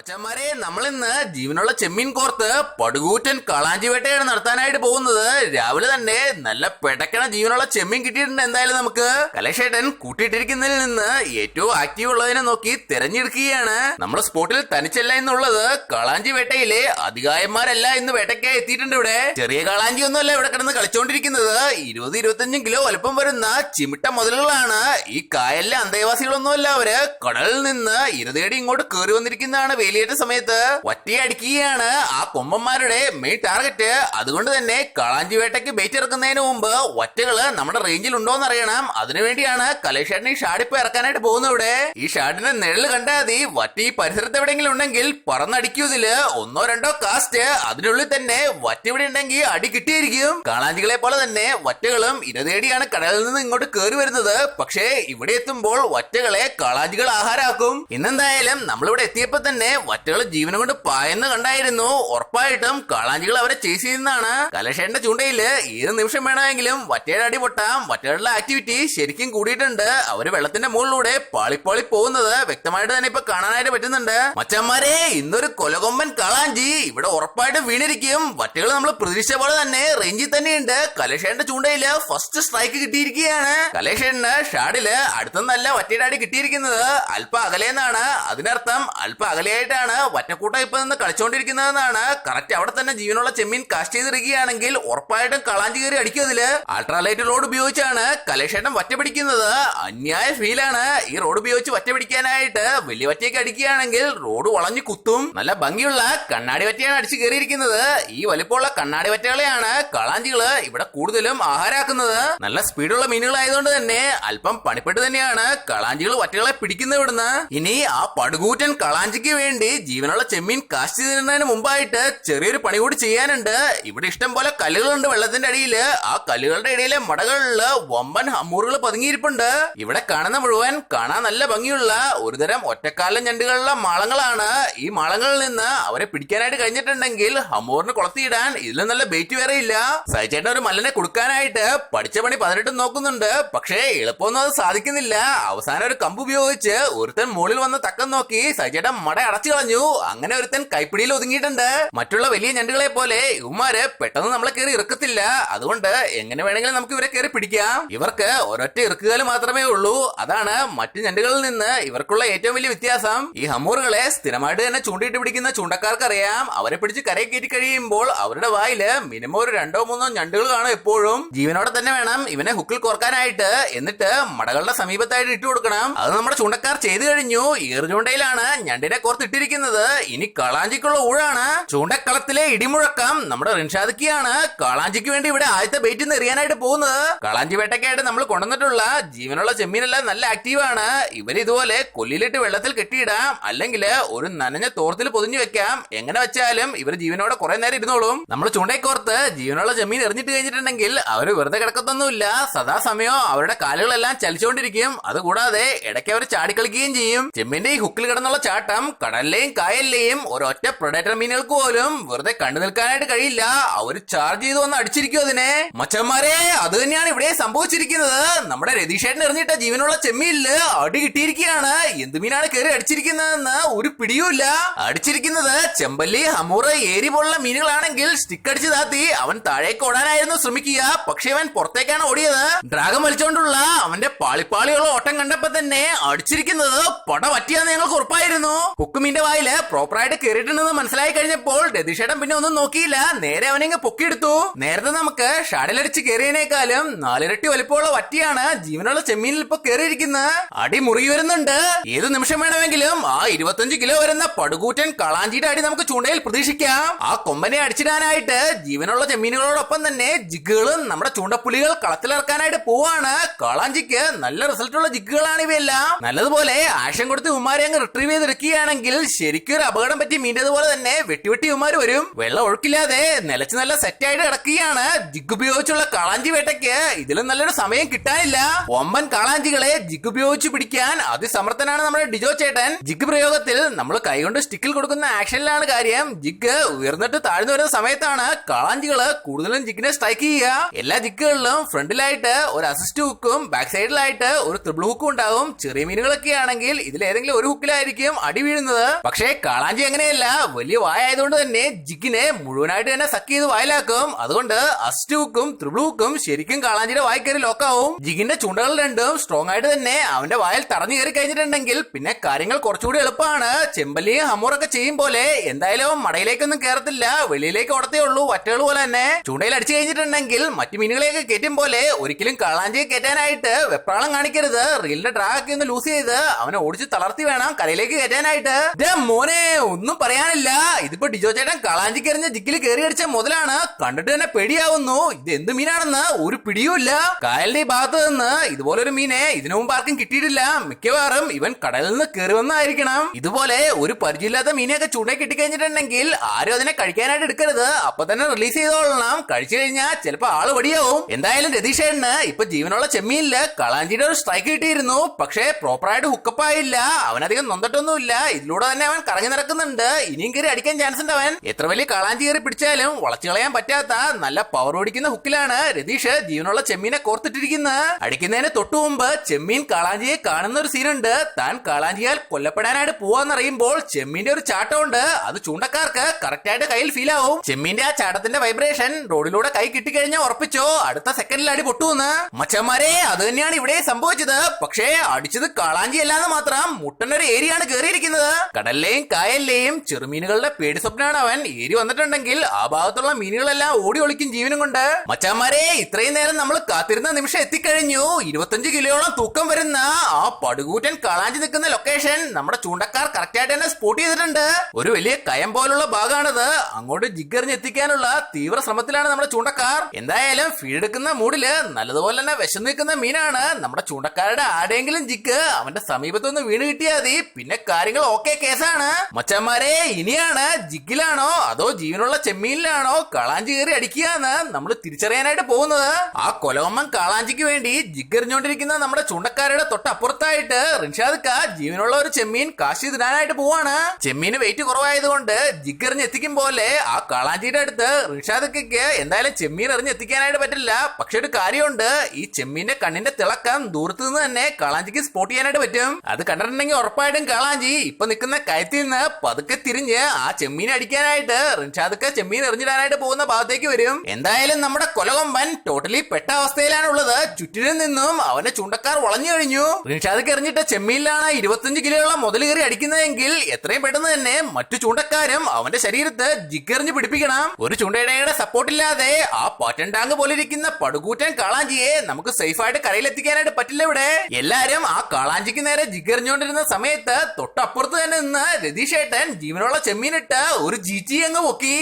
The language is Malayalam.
മച്ചന്മാരെ നമ്മൾ ഇന്ന് ജീവനുള്ള ചെമ്മീൻ കോർത്ത് പടുകൂറ്റൻ കളാഞ്ചി വേട്ടയാണ് നടത്താനായിട്ട് പോകുന്നത്. രാവിലെ തന്നെ നല്ല പെടക്കണ ജീവനുള്ള ചെമ്മീൻ കിട്ടിയിട്ടുണ്ട് എന്തായാലും നമുക്ക്. കലേഷേട്ടൻ കൂട്ടിയിട്ടിരിക്കുന്നതിൽ നിന്ന് ഏറ്റവും ആക്റ്റീവ് ഉള്ളതിനെ നോക്കി തെരഞ്ഞെടുക്കുകയാണ്. നമ്മുടെ സ്പോട്ടിൽ തനിച്ചല്ല എന്നുള്ളത് കളാഞ്ചി വേട്ടയിലെ അധികായന്മാരല്ല ഇന്ന് വേട്ടയ്ക്കായി എത്തിയിട്ടുണ്ട് ഇവിടെ. ചെറിയ കളാഞ്ചി ഒന്നുമല്ല ഇവിടെ കിടന്ന് കളിച്ചോണ്ടിരിക്കുന്നത്. ഇരുപത് ഇരുപത്തഞ്ചും കിലോ വലുപ്പം വരുന്ന ചിമിട്ട മുതലുകളാണ് ഈ കായലിലെ അന്തേവാസികളൊന്നുമല്ല അവർ. കടലിൽ നിന്ന് ഇരതേടി ഇങ്ങോട്ട് കയറി വന്നിരിക്കുന്നതാണ് വേലിയേറ്റ സമയത്ത് ഒറ്റയെ അടിക്കുകയാണ്. ആ കൊമ്പന്മാരുടെ മെയിൻ ടാർഗറ്റ് അതുകൊണ്ട് തന്നെ കളാഞ്ചി വേട്ടയ്ക്ക് ബേറ്റ് ഇറക്കുന്നതിന് മുമ്പ് ഒറ്റകൾ നമ്മുടെ റേഞ്ചിൽ ഉണ്ടോന്ന് അറിയണം. അതിനുവേണ്ടിയാണ് കലേഷേട്ടൻ ഈ ഷാഡിപ്പ് ഇറക്കാനായിട്ട് പോകുന്നത് ഇവിടെ. ഈ ഷാഡിന്റെ നിഴൽ കണ്ടാൽ മതി. വറ്റ ഈ പരിസരത്ത് എവിടെയെങ്കിലും ഉണ്ടെങ്കിൽ പറന്നടിക്കൂ ഒന്നോ രണ്ടോ കാസ്റ്റ് അതിനുള്ളിൽ തന്നെ വറ്റ ഇവിടെ ഉണ്ടെങ്കിൽ അടി കിട്ടിയിരിക്കും. കളാഞ്ചികളെ പോലെ തന്നെ വറ്റകളും ഇരതേടിയാണ് കടലിൽ നിന്ന് ഇങ്ങോട്ട് കയറി വരുന്നത്. പക്ഷേ ഇവിടെ എത്തുമ്പോൾ വറ്റകളെ കളാഞ്ചികൾ ആഹാരമാക്കും ഇന്നെന്തായാലും നമ്മളിവിടെ എത്തിയപ്പോ തന്നെ വറ്റകൾ ജീവനം കൊണ്ട് പായെന്ന് കണ്ടായിരുന്നു. ഉറപ്പായിട്ടും കാളാഞ്ചികൾ അവരെ ചേസ് ചെയ്യുന്നതാണ് കലശേന്റെ ചൂണ്ടയിൽ ഏത് നിമിഷം വേണമെങ്കിലും വറ്റയുടെ അടി പൊട്ടാം. വറ്റകളുടെ ആക്ടിവിറ്റി ശരിക്കും കൂടിയിട്ടുണ്ട്. അവർ വെള്ളത്തിന്റെ മുകളിലൂടെ പാളിപ്പാളി പോകുന്നത് വ്യക്തമായിട്ട് തന്നെ ഇപ്പൊ കാണാനായിട്ട് പറ്റുന്നുണ്ട്. മച്ചന്മാരെ ഇന്നൊരു കൊലകൊമ്പൻ കാളാഞ്ചി ഇവിടെ ഉറപ്പായിട്ടും വീണിരിക്കും. വറ്റകൾ നമ്മൾ പ്രതീക്ഷിച്ച പോലെ തന്നെ റേഞ്ചിൽ തന്നെയുണ്ട്. കലശേന്റെ ചൂണ്ടയിൽ ഫസ്റ്റ് സ്ട്രൈക്ക് കിട്ടിയിരിക്കുകയാണ്. കലേഷന് ഷാഡിൽ അടുത്തുനിന്നല്ല വറ്റയുടെ അടി കിട്ടിയിരിക്കുന്നത് അല്പ അകലെന്നാണ്. അതിനർത്ഥം അല്പ അകലെയായിട്ടാണ് വറ്റക്കൂട്ടം ഇപ്പൊ നിന്ന് കളിച്ചോണ്ടിരിക്കുന്നതെന്നാണ്. കറക്റ്റ് അവിടെ തന്നെ ജീവനുള്ള ചെമ്മീൻ കാസ്റ്റ് ചെയ്തിരിക്കുകയാണെങ്കിൽ ഉറപ്പായിട്ടും കളാഞ്ചി കയറി അടിക്കും അൾട്രാലൈറ്റ് റോഡ് ഉപയോഗിച്ചാണ് കലേഷേട്ടൻ വറ്റ പിടിക്കുന്നത് അന്യായ ഫീലാണ് ഈ റോഡ് ഉപയോഗിച്ച് വറ്റ പിടിക്കാനായിട്ട് വലിയ വറ്റയൊക്കെ അടിക്കുകയാണെങ്കിൽ റോഡ് വളഞ്ഞു കുത്തും. നല്ല ഭംഗിയുള്ള കണ്ണാടി വറ്റയാണ് അടിച്ചു കയറിയിരിക്കുന്നത്. ഈ വലിപ്പമുള്ള കണ്ണാടി വറ്റകളെയാണ് കളാഞ്ചികൾ ഇവിടെ കൂടുതലും ആഹാരാക്കുന്നത്. നല്ല സ്പീഡുള്ള മീനുകളായതുകൊണ്ട് തന്നെ അല്പം പണിപ്പെട്ട് തന്നെയാണ് കളാഞ്ചികൾ വറ്റകളെ പിടിക്കുന്നത് ഇവിടുന്ന്. ഇനി ആ പടുകൂറ്റൻ കളാഞ്ചിക്ക് വേണ്ടി ജീവനുള്ള ചെമ്മീൻ കാശി തിന്നതിന് മുമ്പായിട്ട് ചെറിയൊരു പണി കൂടി ചെയ്യാനുണ്ട്. ഇവിടെ ഇഷ്ടം പോലെ കല്ലുകളുണ്ട് വെള്ളത്തിന്റെ അടിയിൽ. ആ കല്ലുകളുടെ ഇടയിലെ മടകളിൽ വമ്പൻ ഹമ്മൂറുകൾ പതുങ്ങിയിരിപ്പുണ്ട്. ഇവിടെ കാണുന്ന മുഴുവൻ കാണാൻ നല്ല ഭംഗിയുള്ള ഒരുതരം ഒറ്റക്കാലം ഞണ്ടുകളുള്ള മാളങ്ങളാണ്. ഈ മാളങ്ങളിൽ നിന്ന് അവരെ പിടിക്കാനായിട്ട് കഴിഞ്ഞിട്ടുണ്ടെങ്കിൽ ഹമ്മൂറിന് കുളത്തിയിടാൻ ഇതിലും നല്ല ബേറ്റ് വേറെ ഇല്ല. സഹിച്ചേട്ടൻ ഒരു മല്ലനെ കൊടുക്കാനായിട്ട് പഠിച്ച പണി പതിനെട്ടും നോക്കുന്നുണ്ട്. പക്ഷേ എളുപ്പമൊന്നും അത് സാധിക്കുന്നില്ല. അവസാനം ഒരു കമ്പ് ഉപയോഗിച്ച് ഒരുത്തൻ മുകളിൽ വന്ന് തക്കം നോക്കി സഹിച്ചേട്ടൻ മട അടച്ചു കളഞ്ഞു. അങ്ങനെ ഒരുത്തൻ കൈപ്പിടിയിൽ ഒതുങ്ങിയിട്ടുണ്ട്. മറ്റുള്ള വലിയ ഞണ്ടുകളെ പോലെ ഇവന്മാര് പെട്ടെന്ന് നമ്മളെ കയറി ഇറക്കത്തില്ല. അതുകൊണ്ട് എങ്ങനെ വേണമെങ്കിലും നമുക്ക് ഇവരെ കയറി പിടിക്കാം. ഇവർക്ക് ഒരൊറ്റ ഇറക്കുകൾ മാത്രമേ ഉള്ളൂ. അതാണ് മറ്റു ഞണ്ടുകളിൽ നിന്ന് ഇവർക്കുള്ള ഏറ്റവും വലിയ വ്യത്യാസം. ഈ ഹമ്മൂറുകളെ സ്ഥിരമായിട്ട് തന്നെ ചൂണ്ടിയിട്ട് പിടിക്കുന്ന ചൂണ്ടക്കാർക്ക് അറിയാം അവരെ പിടിച്ച് കരയെ കയറ്റി കഴിയുമ്പോൾ അവരുടെ വായിൽ മിനിമം ഒരു രണ്ടോ മൂന്നോ ഞണ്ടുകൾ കാണും എപ്പോഴും. ജീവനോടെ തന്നെ വേണം ഇവനെ ഹുക്കിൽ കോർക്കാനായിട്ട്. എന്നിട്ട് മടകളുടെ സമീപത്തായിട്ട് ഇട്ടു കൊടുക്കണം അത് നമ്മുടെ ചൂണ്ടക്കാർ ചെയ്തു കഴിഞ്ഞു. ഈർ ഈർചൂണ്ടയിലാണ് ഞണ്ടിനെ കോർത്തിട്ടിരിക്കുന്നത് ഇനി കളാഞ്ചിക്കുള്ള ഊഴാണ്. ചൂണ്ടക്കളത്തിലെ ഇടിമുഴക്കം നമ്മുടെ റിൻഷാദിക്കാണ് കളാഞ്ചിക്ക് വേണ്ടി ഇവിടെ ആദ്യത്തെ ബെയ്റ്റ് എറിയാനായിട്ട് പോകുന്നത്. കളാഞ്ചി വേട്ടയ്ക്കായിട്ട് നമ്മൾ കൊണ്ടുവന്നിട്ടുള്ള ജീവനുള്ള ചെമ്മീനെല്ലാം നല്ല ആക്റ്റീവ് ആണ് ഇവർ ഇതുപോലെ കൊല്ലിലിട്ട് വെള്ളത്തിൽ കെട്ടിയിടാം. അല്ലെങ്കിൽ ഒരു നനഞ്ഞ തോർത്തിൽ പൊതിഞ്ഞു വെക്കാം. എങ്ങനെ വെച്ചാലും ഇവർ ജീവനോടെ കുറെ നേരം ഇരുന്നോളും. നമ്മൾ ചൂണ്ടയ്ക്കോർത്ത് ജീവനുള്ള ചെമ്മീൻ എറിഞ്ഞിട്ട് കഴിഞ്ഞിട്ടുണ്ടെങ്കിൽ അവർ വെറുതെ കിടക്കത്തൊന്നുമില്ല. സദാസമയം അവരുടെ കാലുകളെല്ലാം ചലിച്ചുകൊണ്ടിരിക്കും. അതുകൂടാതെ ഇടയ്ക്ക് അവർ ചാടിക്കളിക്കുകയും ചെയ്യും. ചെമ്മീന്റെ ഈ ഹുക്കിൽ കിടന്നുള്ള ചാട്ടം കടലിലെയും കായലിലെയും ഒരൊറ്റ പ്രൊഡേറ്റർ മീനുകൾക്ക് പോലും വെറുതെ കണ്ടു നിൽക്കാനായിട്ട് കഴിയില്ല. അവർ ചാർജ് ചെയ്ത് വന്ന് അടിച്ചിരിക്കും അതിനെ. മച്ചന്മാരെ അത് തന്നെയാണ് ഇവിടെ സംഭവിച്ചിരിക്കുന്നത്. നമ്മുടെ രതീഷേട്ടൻ എറിഞ്ഞിട്ട ജീവനുള്ള ചെമ്മീനിൽ അടി കിട്ടിയിരിക്കുകയാണ്. എന്ത് മീനാണ് കയറി അടിച്ചിരിക്കുന്നതെന്ന് ഒരു പിടിയുമില്ല. അടിച്ചിരിക്കുന്നത് ചെമ്പല്ലി ഹമൂറ ഏരി പോലുള്ള മീനുകളാണെങ്കിൽ സ്റ്റിക്ക് അടിച്ച് താത്തി. അവൻ താഴേക്ക് ഓടാനായിരുന്നു ശ്രമിക്കുക. പക്ഷെ അവൻ പുറത്തേക്കാണ് ഓടിയത്. ഡ്രാഗൺ വലിച്ചുകൊണ്ടുള്ള അവന്റെ പാളിപ്പാളിയുള്ള ഓട്ടം കണ്ടപ്പോ തന്നെ അടിച്ചിരിക്കുന്നത് പട പറ്റിയാന്ന് ഞങ്ങൾക്ക് ഉറപ്പായിരുന്നു. ഹുക്കുമീന്റെ വായിൽ പ്രോപ്പറായിട്ട് കയറിയിട്ടുണ്ടെന്ന് മനസ്സിലായി കഴിഞ്ഞപ്പോൾ രതീഷേട്ടൻ പിന്നെ ഒന്നും നോക്കിയില്ല. നേരെ അവനെ പൊക്കിയെടുത്തു. നേരത്തെ നമുക്ക് ഷാഡിലടിച്ച് കയറിയതിനേക്കാളും നാലിരട്ടി വലിപ്പമുള്ള വറ്റിയാണ് ജീവനുള്ള ചെമ്മീനിൽ ഇപ്പൊ കയറിയിരിക്കുന്നത് അടി മുറി വരുന്നുണ്ട് ഏത് നിമിഷം വേണമെങ്കിലും ആ ഇരുപത്തഞ്ച് കിലോ വരുന്ന പടുകൂറ്റൻ കളാഞ്ചിയുടെ അടി നമുക്ക് ചൂണ്ടയിൽ പ്രതീക്ഷിക്കാം. ആ കൊമ്പനെ അടിച്ചിടാനായിട്ട് ജീവനുള്ള ചെമ്മീനുകളോടൊപ്പം തന്നെ ജിഗുകളും നമ്മുടെ ചൂണ്ടപ്പുലികൾ കളത്തിലിറക്കാനായിട്ട് പോവാണ്. കളാഞ്ചിക്ക് നല്ല റിസൾട്ടുള്ള ജിഗുകളാണ് ഇവയെല്ലാം. നല്ലതുപോലെ ആശം കൊടുത്ത് ഉമാരെ അങ്ങ് റിട്രീവ് ചെയ്തെടുക്കുകയാണെങ്കിൽ ശരിക്കും ഒരു അപകടം പറ്റി മീന്റെതുപോലെ തന്നെ വെട്ടി വെട്ടി ഉമാര് വരും. വെള്ളം ഒഴുക്കില്ലാതെ നിലച്ച് നല്ല സെറ്റ് ആയിട്ട് കിടക്കുകയാണ്. ജിഗ് ഉപയോഗിച്ചുള്ള കളാഞ്ചി വേട്ടയ്ക്ക് ഇതിലും നല്ലൊരു സമയം കിട്ടാനില്ല. ഒമ്പൻ കളാഞ്ചികളെ ജിഗ് ഉപയോഗിച്ച് പിടിക്കാൻ അതിസമർത്ഥനാണ് നമ്മുടെ ഡിജോ ചേട്ടൻ. ജിഗ് പ്രയോഗത്തിൽ നമ്മൾ കൈകൊണ്ട് സ്റ്റിക്കിൽ കൊടുക്കുന്ന ആക്ഷനിലാണ് കാര്യം. ജിഗ് ഉയർന്നിട്ട് താഴ്ന്നു വരുന്ന സമയത്താണ് കളാഞ്ചികൾ കൂടുതലും ജിഗിനെ സ്ട്രൈക്ക് ചെയ്യുക. എല്ലാ ജിഗുകളിലും ഫ്രണ്ടിലായിട്ട് ഒരു അസിസ്റ്റ് ഹുക്കും ബാക്ക് സൈഡിലായിട്ട് ഒരു ത്രിബിൾ ഹുക്കും ഉണ്ടാകും ചെറിയ മീനുകളൊക്കെ ആണെങ്കിൽ ഇതിൽ ഏതെങ്കിലും ഒരു ഹുക്കിലായിരിക്കും അടി വീഴുന്നത്. പക്ഷേ കാളാഞ്ചി അങ്ങനെയല്ല. വലിയ വായായതുകൊണ്ട് തന്നെ ജിഗിനെ മുഴുവനായിട്ട് തന്നെ സക്ക് ചെയ്ത് വായിലാക്കും. അതുകൊണ്ട് അസ്റ്റുവുക്കും ഹുക്കും ശരിക്കും കാളാഞ്ചിയുടെ വായി കയറി ലോക്കാവും ജിഗിന്റെ ചൂണ്ടകൾ രണ്ടും സ്ട്രോങ് ആയിട്ട് തന്നെ അവന്റെ വായൽ തടഞ്ഞു കയറി കഴിഞ്ഞിട്ടുണ്ടെങ്കിൽ പിന്നെ കാര്യങ്ങൾ കുറച്ചുകൂടി എളുപ്പമാണ്. ചെമ്പല്ലിയും ഹമ്മൂറൊക്കെ ചെയ്യും പോലെ എന്തായാലും മടയിലേക്കൊന്നും കയറത്തില്ല വെളിയിലേക്ക് ഓടത്തേ ഉള്ളൂ വറ്റകൾ പോലെ തന്നെ. ചൂണ്ടയിൽ അടിച്ചു കഴിഞ്ഞിട്ടുണ്ടെങ്കിൽ മറ്റു മീനുകളെയൊക്കെ കയറ്റും പോലെ ഒരിക്കലും കാളാഞ്ചിയെ കയറ്റാനായിട്ട് വെപ്രാളം കാണിക്കരുത്. റീലിന്റെ ഡ്രാഗൊക്കെ ഒന്ന് ലൂസ് ചെയ്ത് അവനെ ഓടിച്ച് തളർത്തി വേണം കരയിലേക്ക് കയറ്റാനായിട്ട്. ദേ മോനെ ഒന്നും പറയാനില്ല. ഇതിപ്പോ ഡിജോ ചേട്ടൻ കളാഞ്ചി എറിഞ്ഞ ജിക്കിൽ കയറി അടിച്ച മുതലാണ്. കണ്ടിട്ട് തന്നെ പേടിയാവുന്നു. ഇത് എന്ത് മീനാണെന്ന് ഒരു പിടിയുമില്ല കായലിന്റെ ഈ ഭാഗത്ത് നിന്ന് ഇതുപോലെ ഒരു മീനെ ഇതിനു മുമ്പ് ആർക്കും കിട്ടിയിട്ടില്ല. മിക്കവാറും ഇവൻ കടലിൽ നിന്ന് കയറി വന്നായിരിക്കണം ഇതുപോലെ ഒരു പരിചയമില്ലാത്ത മീനെയൊക്കെ ചൂണ്ടയിൽ കിട്ടിക്കഴിഞ്ഞിട്ടുണ്ടെങ്കിൽ ആരും അതിനെ കഴിക്കാനായിട്ട് എടുക്കരുത്. അപ്പൊ തന്നെ റിലീസ് ചെയ്തോളണം. കഴിച്ചു കഴിഞ്ഞാൽ ചിലപ്പോ ആൾ വടിയാവും. എന്തായാലും രതീഷേണ് ഇപ്പൊ ജീവനുള്ള ചെമ്മീനിൽ കളാഞ്ചിയുടെ ഒരു സ്ട്രൈക്ക് കിട്ടിയിരുന്നു. പക്ഷേ പ്രോപ്പറായിട്ട് ഹുക്കപ്പ് ആയില്ല. അവനധികം നൊന്തട്ടൊന്നുമില്ല. ഇതിലൂടെ തന്നെ അവൻ കറങ്ങി നടക്കുന്നുണ്ട്. ഇനിയും കയറി അടിക്കാൻ ചാൻസ് ഉണ്ട് അവൻ. എത്ര വലിയ കളാഞ്ചി കയറി പിടിച്ചാലും വളച്ചു കളയാൻ പറ്റാത്ത നല്ല പവർ ഓടിക്കുന്ന ഹുക്കിലാണ് രതീഷ് ജീവനുള്ള ചെമ്മീനെ കോർത്തിട്ടിരിക്കുന്നത്. അടിക്കുന്നതിന് തൊട്ടു മുമ്പ് ചെമ്മീൻ കാളാഞ്ചിയെ കാണുന്ന ഒരു സീനുണ്ട് താൻ കാളാഞ്ചിയാൽ കൊല്ലപ്പെടാനായിട്ട് പോവാന്നറിയുമ്പോൾ ചെമ്മീന്റെ ഒരു ചാട്ടമുണ്ട്. അത് ചൂണ്ടക്കാർക്ക് കറക്റ്റ് ആയിട്ട് കയ്യിൽ ഫീൽ ആവും. ചെമ്മീന്റെ ആ ചാട്ടത്തിന്റെ വൈബ്രേഷൻ റോഡിലൂടെ കൈ കിട്ടിക്കഴിഞ്ഞാൽ ഉറപ്പിച്ചോ? അടുത്ത സെക്കൻഡിൽ അടി പൊട്ടുവെന്ന്. മച്ചന്മാരെ അത് തന്നെയാണ് ഇവിടെ സംഭവിച്ചത്. പക്ഷേ അടിച്ചത് കാളാഞ്ചി അല്ലാന്ന് മാത്രം മുട്ടനൊരു ഏരിയാണ് കയറിയിരിക്കുന്നത് കടലിലെയും കായലിലെയും ചെറുമീനുകളുടെ പേടി സ്വപ്നമാണ് അവൻ. ഏരി വന്നിട്ടുണ്ടെങ്കിൽ ആ ഭാഗത്തുള്ള മീനുകളെല്ലാം ഓടി ഒളിക്കും ജീവനും കൊണ്ട്. മച്ചാമാരെ ഇത്രയും നേരം നമ്മൾ കാത്തിരുന്ന നിമിഷം എത്തിക്കഴിഞ്ഞു. ഇരുപത്തഞ്ച് കിലോയോളം തൂക്കം വരുന്ന ആ പടുകൂറ്റൻ കാളാഞ്ചി നിൽക്കുന്ന ലൊക്കേഷൻ നമ്മുടെ ചൂണ്ടക്കാർ കറക്റ്റ് ആയിട്ട് തന്നെ സ്പോട്ട് ചെയ്തിട്ടുണ്ട്. ഒരു വലിയ കയം പോലുള്ള ഭാഗമാണിത്. അങ്ങോട്ട് ജിഗറിഞ്ഞ് എത്തിക്കാനുള്ള തീവ്ര ശ്രമത്തിലാണ് നമ്മുടെ ചൂണ്ടക്കാർ. എന്തായാലും ഫീഡെടുക്കുന്ന മൂടിൽ നല്ലതുപോലെ തന്നെ വിശന്നു നിൽക്കുന്ന മീനാണ് നമ്മുടെ ചൂണ്ടക്കാരുടെ ആടെങ്കിലും ജിക്ക് അവന്റെ സമീപത്തൊന്ന് വീണ് കിട്ടിയാൽ മതി. പിന്നെ കാര്യങ്ങൾ ഓക്കെ കേസാണ്. മച്ചന്മാരെ ഇനിയാണ്? ജിഗിലാണോ? അതോ ജീവനുള്ള ചെമ്മീനിലാണോ? കളാഞ്ചി കയറി അടിക്കുകയെന്ന് നമ്മൾ തിരിച്ചറിയാനായിട്ട് പോകുന്നത്. ആ കൊലവമ്മൻ കാളാഞ്ചിക്ക് വേണ്ടി ജിഗ്ഗെറിഞ്ഞോണ്ടിരിക്കുന്ന നമ്മുടെ ചൂണ്ടക്കാരുടെ തൊട്ടപ്പുറത്തായിട്ട് റിൻഷാദ് കാ ജീവനുള്ള ഒരു ചെമ്മീൻ കാശി തിടാനായിട്ട് പോവാണ്. ചെമ്മീന് വെയിറ്റ് കുറവായതുകൊണ്ട് ജിഗ്ഗെറിഞ്ഞ് എത്തിക്കും പോലെ ആ കാളാഞ്ചിയുടെ അടുത്ത് റിൻഷാദ് കയ്ക്ക് എന്തായാലും ചെമ്മീൻ എറിഞ്ഞ് എത്തിക്കാനായിട്ട് പറ്റില്ല. പക്ഷെ ഒരു കാര്യമുണ്ട്. ഈ ചെമ്മീന്റെ കണ്ണിന്റെ തിളക്കം ദൂരത്തു നിന്ന് തന്നെ കാളാഞ്ചിക്ക് സ്പോട്ട് ചെയ്യാനായിട്ട് പറ്റും. അത് കണ്ടിട്ടുണ്ടെങ്കിൽ ഉറപ്പായിട്ടും കാളാഞ്ചി ഇപ്പൊ നിൽക്കുന്ന കയത്തിൽ നിന്ന് പതുക്കെ തിരിഞ്ഞ് ആ ചെമ്മീൻ അടിക്കാനായിട്ട് റിൻഷാദുക്ക ചെമ്മീൻ എറിഞ്ഞിടാനായിട്ട് പോകുന്ന ഭാഗത്തേക്ക് വരും. എന്തായാലും നമ്മുടെ കൊലകൊമ്പൻ ടോട്ടലി പെട്ട അവസ്ഥയിലാണുള്ളത്. ചുറ്റിനും നിന്നും അവന്റെ ചുണ്ടക്കാർ വളഞ്ഞു കഴിഞ്ഞു. റിൻഷാദുക്ക് എറിഞ്ഞിട്ട് ചെമ്മീനിലാണ് ഇരുപത്തഞ്ച് കിലോയുള്ള മുതൽ കയറി അടിക്കുന്നതെങ്കിൽ എത്രയും പെട്ടെന്ന് തന്നെ മറ്റു ചൂണ്ടക്കാരും അവന്റെ ശരീരത്ത് ജിഗ്ഗെറിഞ്ഞ് പിടിപ്പിക്കണം. ഒരു ചൂണ്ടയുടെ സപ്പോർട്ട് ഇല്ലാതെ ആ പാറ്റൻ ടാങ്ക് പോലെ ഇരിക്കുന്ന പടുകൂറ്റൻ കാളാഞ്ചിയെ നമുക്ക് സേഫ് ആയിട്ട് കരയിലെത്തിക്കാനായിട്ട് പറ്റില്ല ഇവിടെ. എല്ലാരും ആ കാളാഞ്ചിക്ക് നേരെ ജിഗ്ഗെറിഞ്ഞുകൊണ്ടിരുന്ന സമയത്ത് തൊട്ടപ്പുറത്ത് തന്നെ നിന്ന് രതീഷേട്ടൻ ജീവനുള്ള ചെമ്മീനിട്ട് ഒരു ജിജി അങ്ങ് പൊക്കി.